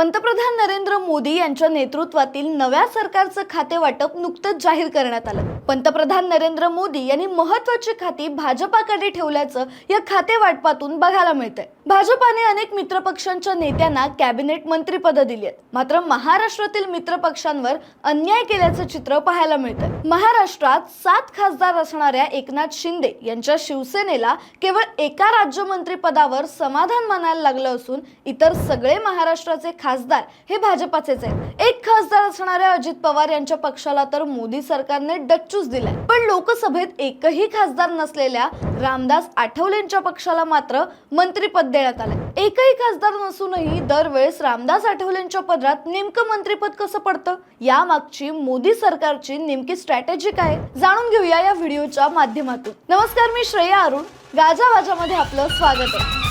पंतप्रधान नरेंद्र मोदी यांच्या नेतृत्वातील नव्या सरकारचं खाते वाटप नुकतंच जाहीर करण्यात आलं. पंतप्रधान नरेंद्र मोदी यांनी महत्वाची खाती भाजपाकडे ठेवल्याचं या खाते वाटपातून बघायला मिळतंय. भाजपाने अनेक मित्रपक्षांच्या नेत्यांना कॅबिनेट मंत्रीपद दिली आहेत. मात्र महाराष्ट्रातील मित्रपक्षांवर अन्याय केल्याचं चित्र पाहायला मिळतंय. महाराष्ट्रात सात खासदार असणाऱ्या एकनाथ शिंदे यांच्या शिवसेनेला केवळ एका राज्यमंत्री पदावर समाधान मानायला लागलं असून इतर सगळे महाराष्ट्राचे खासदार हे भाजपाचेच आहेत. एक खासदार असणाऱ्या अजित पवार यांच्या पक्षाला तर मोदी सरकारने डच्चूच दिलाय. पण लोकसभेत एकही खासदार नसलेल्या रामदास आठवलेंच्या पक्षाला मात्र मंत्रीपद देण्यात आलंय. एकही खासदार नसूनही दरवेळेस रामदास आठवलेंच्या पदरात नेमकं मंत्रीपद कसं पडतं? या मागची मोदी सरकारची नेमकी स्ट्रॅटेजी काय? जाणून घेऊया या व्हिडिओच्या माध्यमातून. नमस्कार मी श्रेया अरुण. गाजावाजामध्ये आपलं स्वागत आहे.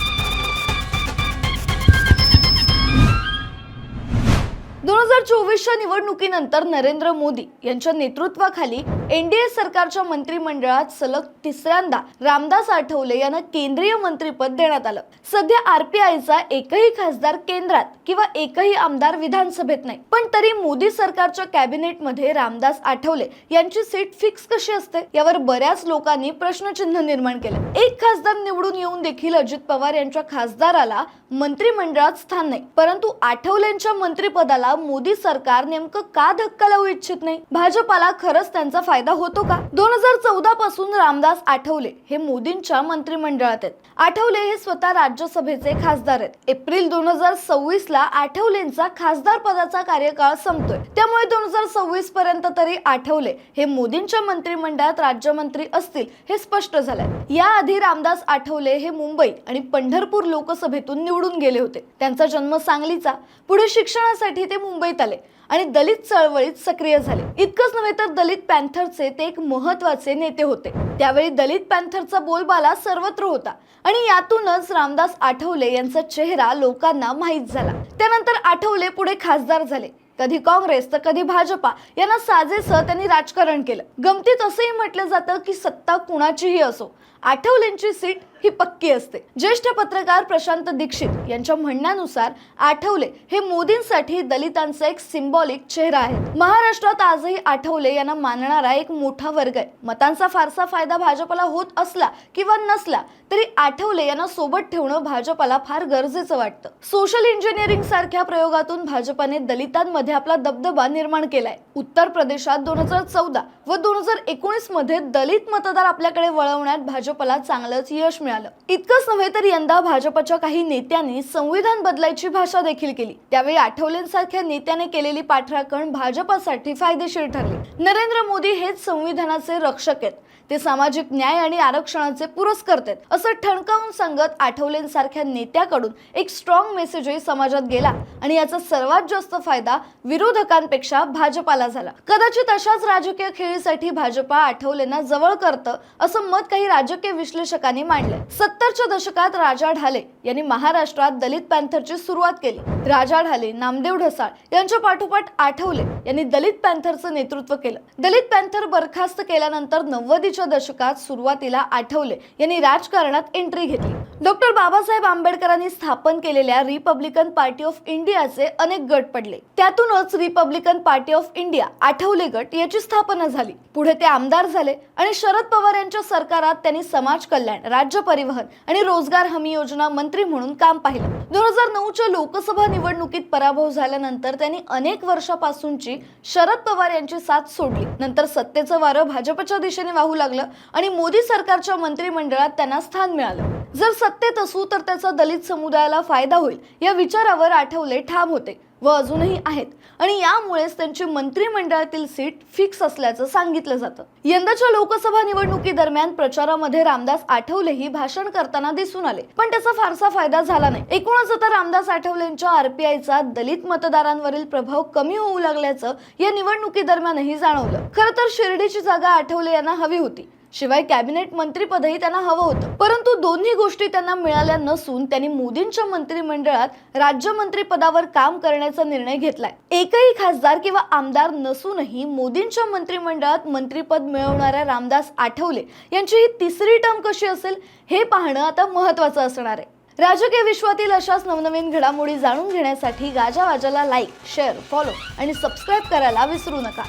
हजार चोवीसच्या निवडणुकीनंतर नरेंद्र मोदी यांच्या नेतृत्वाखाली एनडीए सरकारच्या मंत्रिमंडळात सलग तिसऱ्यांदा रामदास आठवले यांना केंद्रीय मंत्रीपद देण्यात आलं. सध्या आरपीआयचा एकही खासदार केंद्रात किंवा एकही आमदार विधानसभेत नाही. पण तरी मोदी सरकारच्या कॅबिनेटमध्ये रामदास आठवले यांची सीट फिक्स कशी असते यावर बऱ्याच लोकांनी प्रश्नचिन्ह निर्माण केलं. एक खासदार निवडून येऊन देखील अजित पवार यांच्या खासदाराला मंत्रिमंडळात स्थान नाही. परंतु आठवलेंच्या मंत्रिपदाला मोदी सरकार नेमकं का धक्का लावू इच्छित नाही? भाजपाला खरंच त्यांचा फायदा होतो का? दोन हजार चौदा पासून रामदास आठवले हे मोदींच्या मंत्रिमंडळात आहेत. आठवले हे स्वतः राज्यसभेचे खासदार आहेत. एप्रिल दोन हजार सव्वीस ला आठवलेंचा खासदार पदाचा कार्यकाळ संपतोय. त्यामुळे दोन हजार सव्वीस पर्यंत तरी आठवले हे मोदींच्या मंत्रिमंडळात राज्यमंत्री असतील हे स्पष्ट झालंय. याआधी रामदास आठवले हे मुंबई आणि पंढरपूर लोकसभेतून निवडून गेले होते. त्यांचा जन्म सांगलीचा. पुढे शिक्षणासाठी ते मुंबईत आले. आणि दलित चळवळीत सक्रिय झाले. इतकंच नव्हे तर दलित पॅन्थरचे ते एक महत्त्वाचे नेते होते. त्यावेळी दलित पॅन्थरचा बोलबाला सर्वत्र होता. आणि यातूनच रामदास आठवले यांचा चेहरा लोकांना माहीत झाला. त्यानंतर आठवले पुढे खासदार झाले. कधी काँग्रेस तर कधी भाजपा यांना साजेसं त्यांनी राजकारण केलं. गमतीत असंही म्हटलं जातं की सत्ता कुणाचीही असो. आठवलेंची सीट ही पक्की असते. ज्येष्ठ पत्रकार प्रशांत दीक्षित यांच्या म्हणण्यानुसार आठवले हे मोदींसाठी दलितांचा एक सिम्बॉलिक चेहरा आहे. महाराष्ट्रात आजही आठवले यांना मानणारा एक मोठा वर्ग आहे. मतांचा फारसा फायदा भाजपला होत असला किंवा नसला तरी आठवले यांना सोबत ठेवणं भाजपला फार गरजेचं वाटतं. सोशल इंजिनिअरिंग सारख्या प्रयोगातून भाजपाने दलितांमध्ये आपला दबदबा निर्माण केलाय. उत्तर प्रदेशात दोन हजार चौदा व दोन हजार एकोणीसमध्ये दलित मतदार आपल्याकडे वळवण्यात भाजपला चांगलंच यश मिळालं. इतकंच नव्हे तर यंदा भाजपच्या काही नेत्यांनी संविधान बदलायची भाषा देखील केली. त्यावेळी आठवलेंसारख्या नेत्याने केलेली पाठराखण भाजपासाठी फायदेशीर ठरली. नरेंद्र मोदी हेच संविधानाचे रक्षक आहेत. ते सामाजिक न्याय आणि आरक्षणाचे पुरस्कर्ते असं ठणकावून सांगत आठवलेंसारख्या नेत्याकडून एक स्ट्रॉंग मेसेजही समाजात गेला आणि याचा सर्वात जास्त फायदा विरोधकांपेक्षा भाजपाला झाला. कदाचित अशाच राजकीय खेळीसाठी भाजपा आठवलेंना जवळ करतं असं मत काही राजकीय विश्लेषकांनी मांडले सत्तरच्या दशकात राजा ढाले यांनी महाराष्ट्रात दलित पॅन्थरची सुरुवात केली. राजा ढाले नामदेव ढसाळ यांच्या पाठोपाठ आठवले यांनी दलित पॅन्थरचं नेतृत्व केलं. दलित पॅन्थर बरखास्त केल्यानंतर नव्वदीच्या दशकात सुरुवातीला आठवले यांनी राजकारणात एंट्री घेतली. डॉक्टर बाबासाहेब आंबेडकरांनी स्थापन केलेल्या रिपब्लिकन पार्टी ऑफ इंडियाचे अनेक गट पडले. त्यातूनच Republican Party of India Athawale गट याची स्थापना झाली. पुढे ते आमदार झाले आणि शरद पवार यांच्या सरकारात त्यांनी समाज कल्याण राज्य परिवहन आणि रोजगार हमी योजना मंत्री म्हणून काम पाहिलं. दोन हजार नऊच्या लोकसभा निवडणुकीत पराभव झाल्यानंतर त्यांनी अनेक वर्षापासूनची शरद पवार यांची साथ सोडली. नंतर सत्तेचं वारं भाजपच्या दिशेने वाहू लागलं आणि मोदी सरकारच्या मंत्रिमंडळात त्यांना स्थान मिळालं. जर सत्तेत असू तर त्याचा दलित समुदायाला फायदा होईल या विचारावर आठवले ठाम होते व अजूनही आहेत. आणि यामुळेच त्यांची मंत्रिमंडळातील सीट फिक्स असल्याचं सांगितलं जातं. यंदाच्या लोकसभा निवडणुकीदरम्यान प्रचारामध्ये रामदास आठवलेही भाषण करताना दिसून आले. पण त्याचा फारसा फायदा झाला नाही. एकूणच आता रामदास आठवलेंच्या आरपीआयचा दलित मतदारांवरील प्रभाव कमी होऊ लागल्याचं या निवडणुकीदरम्यानही जाणवलं. खरं तर शिर्डीची जागा आठवले यांना हवी होती. शिवाय कॅबिनेट मंत्रीपदही त्यांना हवं होतं. परंतु दोन्ही गोष्टी त्यांना मिळाल्या नसून त्यांनी मोदींच्या मंत्रिमंडळात राज्यमंत्री पदावर काम करण्याचा निर्णय घेतलाय. एकही खासदार किंवा आमदार नसूनही मोदींच्या मंत्रिमंडळात मंत्रीपद मिळवणाऱ्या रामदास आठवले यांची ही तिसरी टर्म कशी असेल हे पाहणं आता महत्वाचं असणार आहे. राजकीय विश्वातील अशाच नवनवीन घडामोडी जाणून घेण्यासाठी गाजावाजाला लाईक शेअर फॉलो आणि सबस्क्राईब करायला विसरू नका.